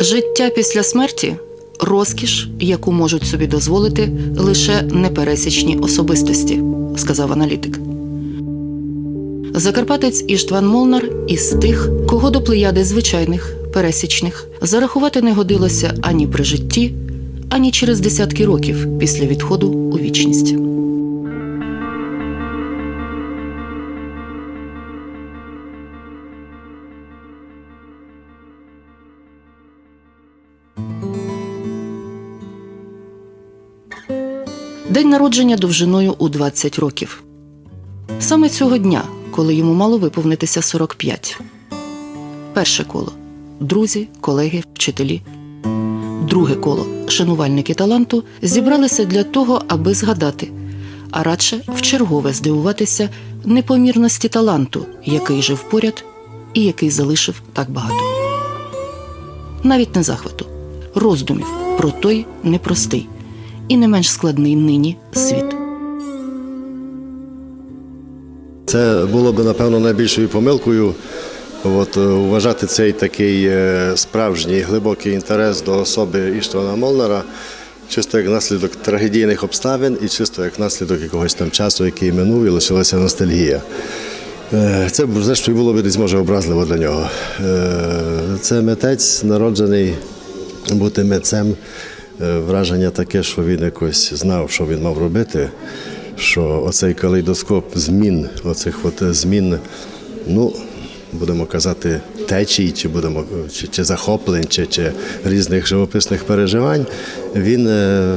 Життя після смерті розкіш, яку можуть собі дозволити лише непересічні особистості, сказав аналітик. Закарпатець Іштван Молнар із тих, кого до плеяди звичайних, пересічних зарахувати не годилося ані при житті, ані через десятки років після відходу у вічність. День народження довжиною у 20 років. Саме цього дня, коли йому мало виповнитися 45. Перше коло друзі, колеги, вчителі. Друге коло шанувальники таланту зібралися для того, аби згадати, а радше вчергове здивуватися непомірності таланту, який жив поряд і який залишив так багато. Навіть не захвату, роздумів про той непростий і не менш складний нині світ. Це було б, напевно, найбільшою помилкою. От, е, вважати цей такий е, справжній глибокий інтерес до особи Іштвана Молнара чисто як наслідок трагедійних обставин і чисто як наслідок якогось там часу, який минув і лишилася ностальгія. Е, Це зрештою було б десь може образливо для нього. Це митець, народжений бути митцем. Враження таке, що він якось знав, що він мав робити, що оцей калейдоскоп змін, оцих от змін, ну, будемо казати, течій, чи будемо чи, чи захоплень, чи, чи різних живописних переживань, він е,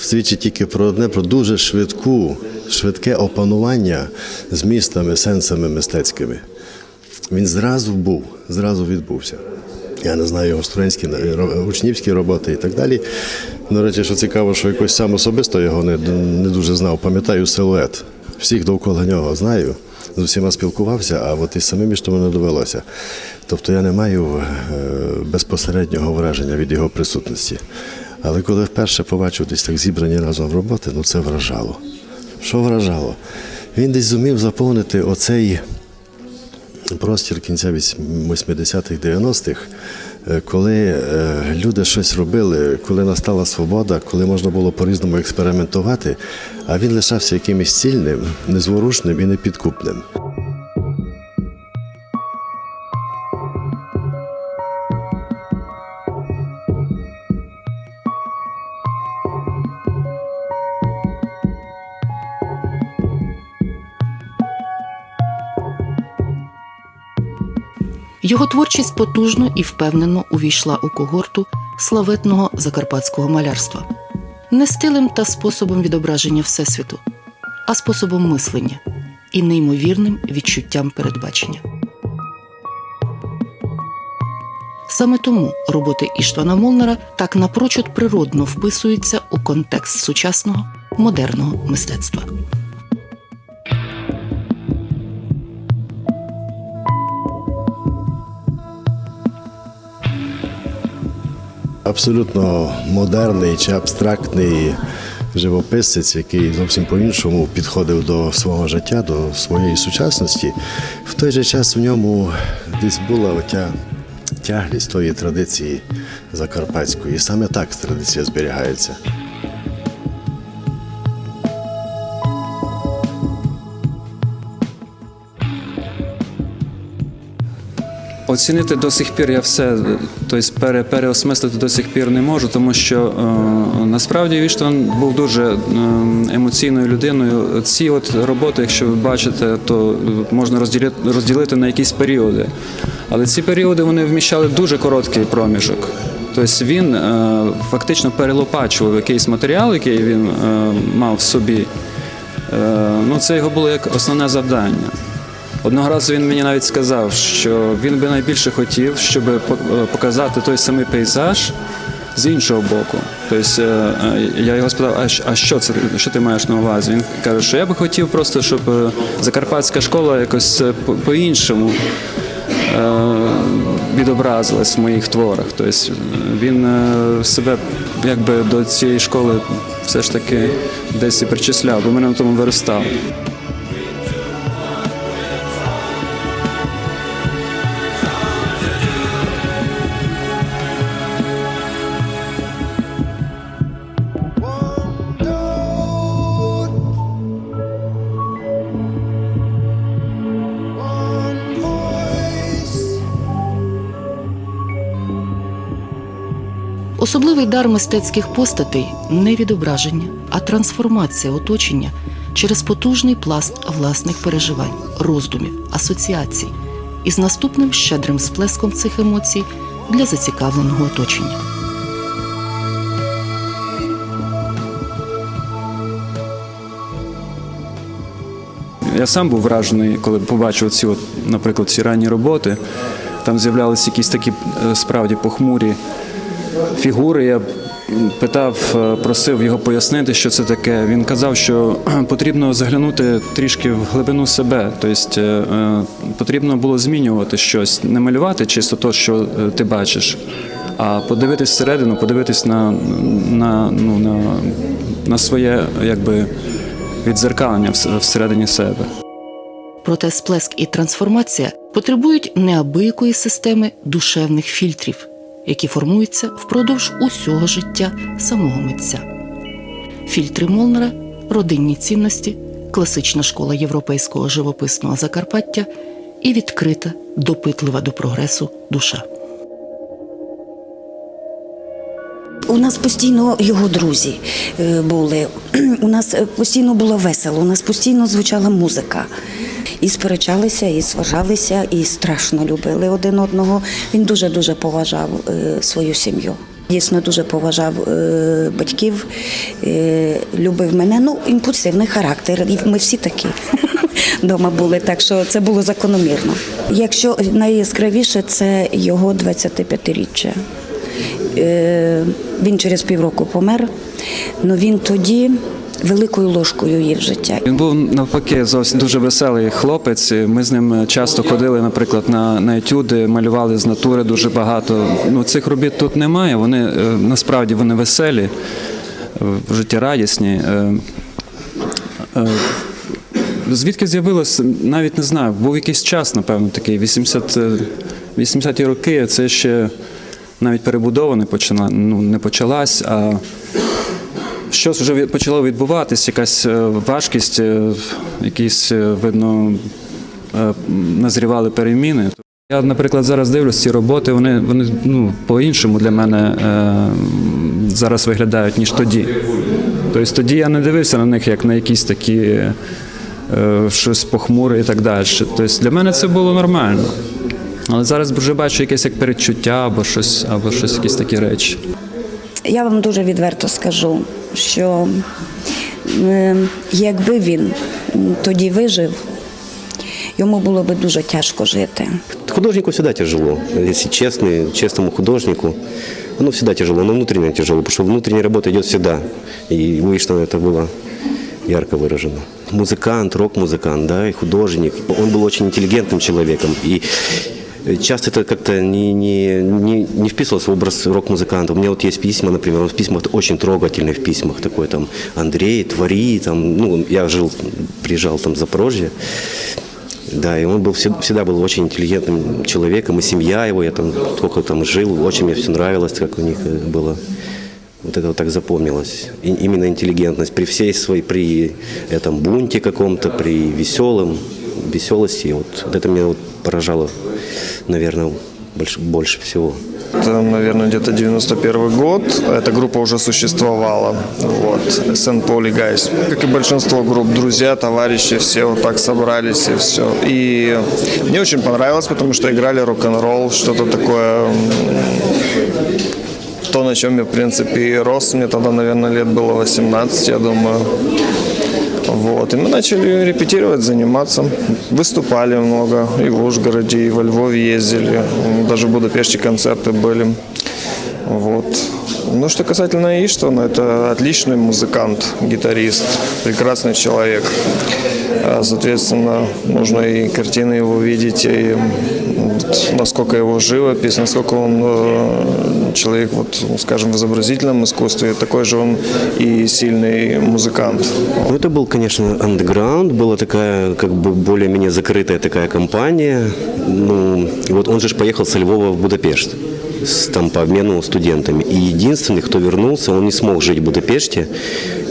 свідчить тільки про одне, про дуже швидку, швидке опанування змістами, сенсами мистецькими. Він зразу був, зразу відбувся. Я не знаю його студентські е, учнівські роботи і так далі. До речі, що цікаво, що якось сам особисто його не, не дуже знав. Пам'ятаю силует. Всіх довкола нього знаю, з усіма спілкувався, а от із самим що не довелося. Тобто я не маю е, безпосереднього враження від його присутності. Але коли вперше побачив десь так зібрані разом роботи, ну це вражало. Що вражало? Він десь зумів заповнити оцей простір кінця 80-х, 90-х, е, коли е, люди щось робили, коли настала свобода, коли можна було по-різному експериментувати, а він лишався якимось цільним, незворушним і непідкупним. Його творчість потужно і впевнено увійшла у когорту славетного закарпатського малярства, не стилем та способом відображення Всесвіту, а способом мислення і неймовірним відчуттям передбачення. Саме тому роботи Іштвана Молнера так напрочуд природно вписуються у контекст сучасного модерного мистецтва. Абсолютно модерний чи абстрактний живописець, який зовсім по-іншому підходив до свого життя, до своєї сучасності. В той же час в ньому десь була отя тяглість тої традиції закарпатської. І саме так традиція зберігається. Оцінити до сих пір я все, тобто пере, переосмислити до сих пір не можу, тому що е, насправді Віштон був дуже е, емоційною людиною. Ці от роботи, якщо ви бачите, то можна розділити, розділити на якісь періоди. Але ці періоди вони вміщали дуже короткий проміжок. Тобто він е, фактично перелопачував якийсь матеріал, який він е, мав в собі. Е, ну, це його було як основне завдання. Одного разу він мені навіть сказав, що він би найбільше хотів, щоб е, показати той самий пейзаж з іншого боку. Тобто е, е, я його спитав, а, що це що ти маєш на увазі? Він каже, що я би хотів просто, щоб е, закарпатська школа якось е, по- по-іншому е, відобразилась в моїх творах. Тобто е, він е, себе якби до цієї школи все ж таки десь і причисляв, бо мене на тому виростав. Особливий дар мистецьких постатей не відображення, а трансформація оточення через потужний пласт власних переживань, роздумів, асоціацій із наступним щедрим сплеском цих емоцій для зацікавленого оточення. Я сам був вражений, коли побачив ці, от, наприклад, ці ранні роботи. Там з'являлися якісь такі е, справді похмурі фігури. Я питав, е, просив його пояснити, що це таке. Він казав, що потрібно заглянути трішки в глибину себе. Тобто е, е, потрібно було змінювати щось, не малювати чисто те, що е, ти бачиш, а подивитись всередину, подивитись на, на, ну, на, на своє якби, відзеркалення всередині себе. Проте сплеск і трансформація потребують неабиякої системи душевних фільтрів, які формуються впродовж усього життя самого митця. Фільтри Молнера, родинні цінності, класична школа європейського живописного Закарпаття і відкрита, допитлива до прогресу душа. У нас постійно його друзі е, були. У нас е, постійно було весело, у нас постійно звучала музика. І сперечалися, і сважалися, і страшно любили один одного. Він дуже дуже поважав е, свою сім'ю. Дійсно дуже поважав е, батьків, е, любив мене. Ну, імпульсивний характер. І ми всі такі вдома були, так що це було закономірно. Якщо найяскравіше, це його 25-річчя. Е, Він через півроку помер, але він тоді великою ложкою їв життя. Він був навпаки зовсім дуже веселий хлопець. Ми з ним часто ходили, наприклад, на, на етюди, малювали з натури дуже багато. Ну, цих робіт тут немає. Вони е, насправді вони веселі, е, життєрадісні. Е, е, Звідки з'явилось, навіть не знаю. Був якийсь час, напевно, такий 80, е, 80-ті роки. Це ще навіть перебудова не почала, ну, не почалась, а щось вже почало відбуватись, якась е, важкість, е, якісь, е, видно, назрівали переміни. Я, наприклад, зараз дивлюсь ці роботи, вони, вони ну, по-іншому для мене е, зараз виглядають, ніж тоді. Тобто тоді я не дивився на них як на якісь такі е, щось похмуре і так далі. Тобто для мене це було нормально. Але зараз вже бачу якесь як передчуття або щось, або щось, якісь такі речі. Я вам дуже відверто скажу, що е, якби він м, тоді вижив, йому було би дуже тяжко жити. Художнику всегда тяжело, если честный, честному художнику. Оно всегда тяжело, но внутренне тяжело, потому что внутренняя работа идет всегда. И у Иштвана это было ярко выражено. Музыкант, рок-музыкант, да, и художник. Он был очень интеллигентным человеком. И часто это как-то не, не, не, не вписывалось в образ рок-музыканта. У меня вот есть письма, например, он в письмах очень трогательный в письмах. Такой там Андрей, твори, там, ну, я жил, приезжал там в Запорожье. Да, и он был всегда, всегда был очень интеллигентным человеком, и семья его, я там сколько там жил, очень мне все нравилось, как у них э, было. Вот это вот так запомнилось. И именно интеллигентность при всей своей, при этом бунте каком-то, при веселом, веселости. Вот, вот это меня вот поражало, наверное, больше, больше всего. Это, наверное, где-то 91 год. Эта группа уже существовала. Вот. Сен Поли Гайс. Как и большинство групп, друзья, товарищи, все вот так собрались и все. И мне очень понравилось, потому что играли рок-н-ролл, что-то такое м, то, на чем я, в принципе, и рос. Мне тогда, наверное, лет было 18, я думаю. Вот. И мы начали репетировать, заниматься. Выступали много. И в Ужгороде, и во Львове ездили. Даже в Будапеште концерты были. Вот. Ну, что касательно Иштвана, это отличный музыкант, гитарист, прекрасный человек. А, Соответственно, нужно и картины его видеть, и вот насколько его живопись, насколько он э, человек, вот, скажем, в изобразительном искусстве, такой же он и сильный музыкант. Ну, это был, конечно, андеграунд, была такая, как бы, более-менее закрытая такая компания. Ну, вот он же поехал со Львова в Будапешт с- там по обмену студентами. И единственный, кто вернулся, он не смог жить в Будапеште.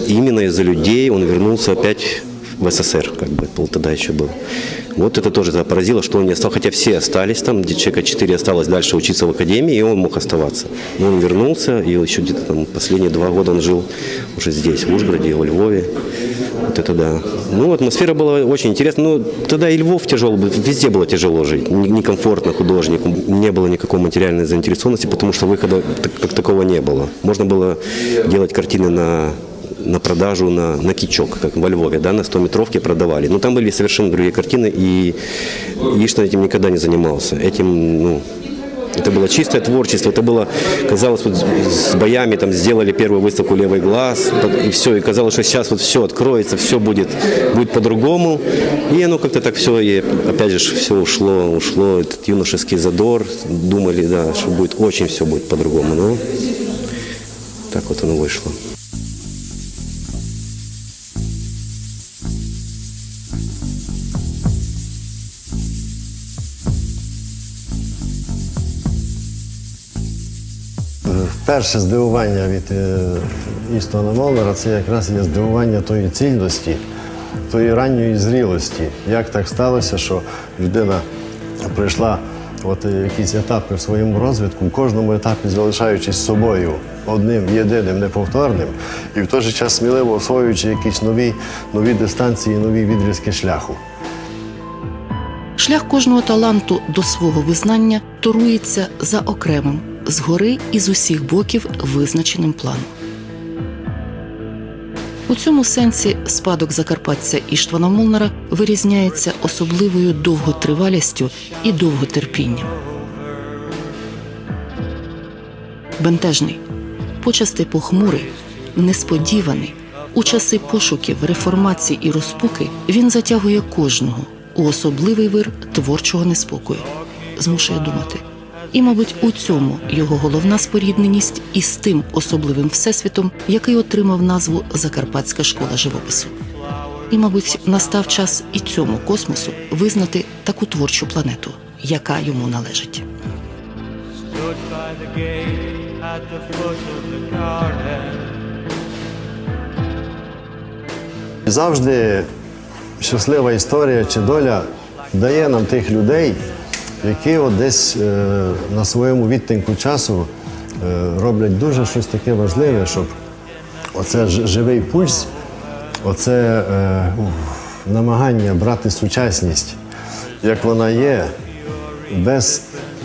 Именно из-за людей он вернулся опять в СССР, как бы, тогда еще был. Вот это тоже поразило, что он не остался, хотя все остались там, где человека 4 осталось дальше учиться в академии, и он мог оставаться. Но он вернулся, и еще где-то там последние два года он жил уже здесь, в Ужгороде, во Львове. Вот это да. Ну, атмосфера была очень интересная. Ну, тогда и Львов тяжело везде было тяжело жить, не- некомфортно художнику, не было никакой материальной заинтересованности, потому что выхода как такого не было. Можно было делать картины на на продажу на, на кичок, как во Львове, да, на 100-метровке продавали. Но там были совершенно другие картины, и Ишна этим никогда не занимался. Этим, ну, это было чистое творчество, это было, казалось, вот с боями там сделали первую выставку «Левый глаз», и все, и казалось, что сейчас вот все откроется, все будет, будет по-другому, и оно как-то так все, и опять же, все ушло, ушло, этот юношеский задор, думали, да, что будет очень все будет по-другому, но так вот оно вышло. Перше здивування від е, Істона Молнера це якраз є здивування тої цільності, тої ранньої зрілості. Як так сталося, що людина пройшла от е, якісь етапи в своєму розвитку, в кожному етапі залишаючись собою одним, єдиним, неповторним, і в той же час сміливо освоюючи якісь нові, нові дистанції, нові відрізки шляху. Шлях кожного таланту до свого визнання торується за окремим, згори і з усіх боків визначеним планом. У цьому сенсі спадок закарпатця Іштвана Молнера вирізняється особливою довготривалістю і довготерпінням. Бентежний, почасти похмурий, несподіваний. У часи пошуків, реформації і розпуки він затягує кожного у особливий вир творчого неспокою, змушує думати. І, мабуть, у цьому його головна спорідненість із тим особливим всесвітом, який отримав назву Закарпатська школа живопису. І, мабуть, настав час і цьому космосу визнати таку творчу планету, яка йому належить. Завжди щаслива історія чи доля дає нам тих людей, які от десь е, на своєму відтинку часу е, роблять дуже щось таке важливе, щоб оце живий пульс, оце е, намагання брати сучасність, як вона є, без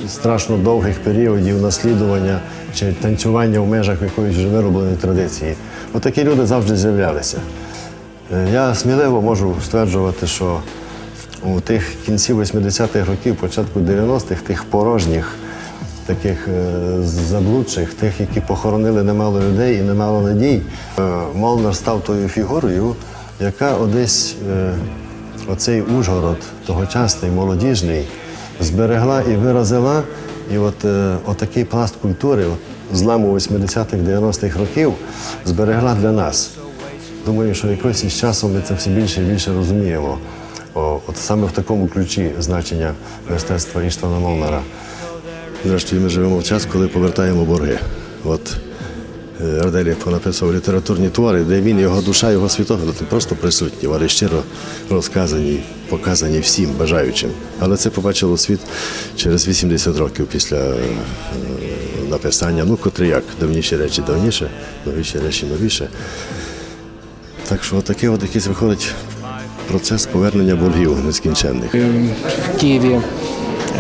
страшно довгих періодів наслідування чи танцювання в межах якоїсь вже виробленої традиції. Отакі люди завжди з'являлися. Я сміливо можу стверджувати, що у тих кінці 80-х років, початку 90-х, тих порожніх, таких е, заблудших, тих, які похоронили немало людей і немало надій, е, Молнар став тою фігурою, яка одесь е, оцей Ужгород, тогочасний, молодіжний, зберегла і виразила. І от отакий пласт культури, от, зламу 80-х, 90-х років, зберегла для нас. Думаю, що якось із часом ми це все більше і більше розуміємо. От саме в такому ключі значення мистецтва Іштвана Молнара. Зрештою, ми живемо в час, коли повертаємо борги. От е, Арделі літературні твори, де він, його душа, його світогляд просто присутні, але щиро розказані, показані всім бажаючим. Але це побачило світ через 80 років після е, написання, ну, котрі як, давніші речі давніше, новіші речі новіше. Так що такий от якийсь виходить процес повернення боргів нескінченних. в Киеве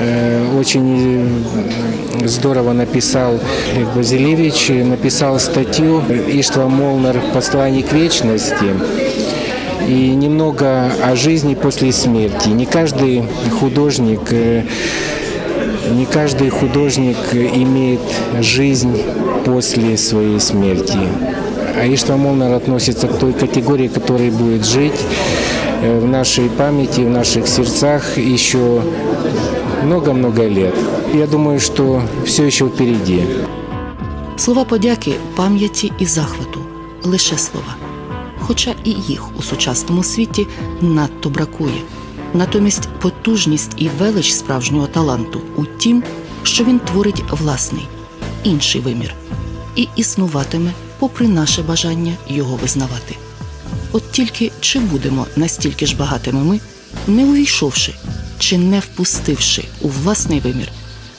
э, очень э, здорово написал Лев Базилевич, написал статью «Иштва Молнер. Посланник вечности» и немного о жизни после смерти. Не каждый художник э, не каждый художник имеет жизнь после своей смерти. А Иштва Молнер относится к той категории, которая будет жить э, в нашей памяти, в наших сердцах еще много-много лет. Я думаю, что все еще впереди. Слова подяки, пам'яті і захвату лише слова. Хоча і їх у сучасному світі надто бракує. Натомість потужність і велич справжнього таланту у тім, що він творить власний, інший вимір і існуватиме, попри наше бажання його визнавати. От тільки чи будемо настільки ж багатими ми, не увійшовши чи не впустивши у власний вимір,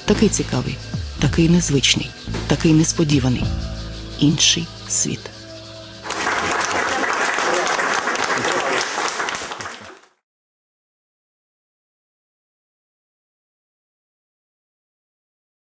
такий цікавий, такий незвичний, такий несподіваний, інший світ.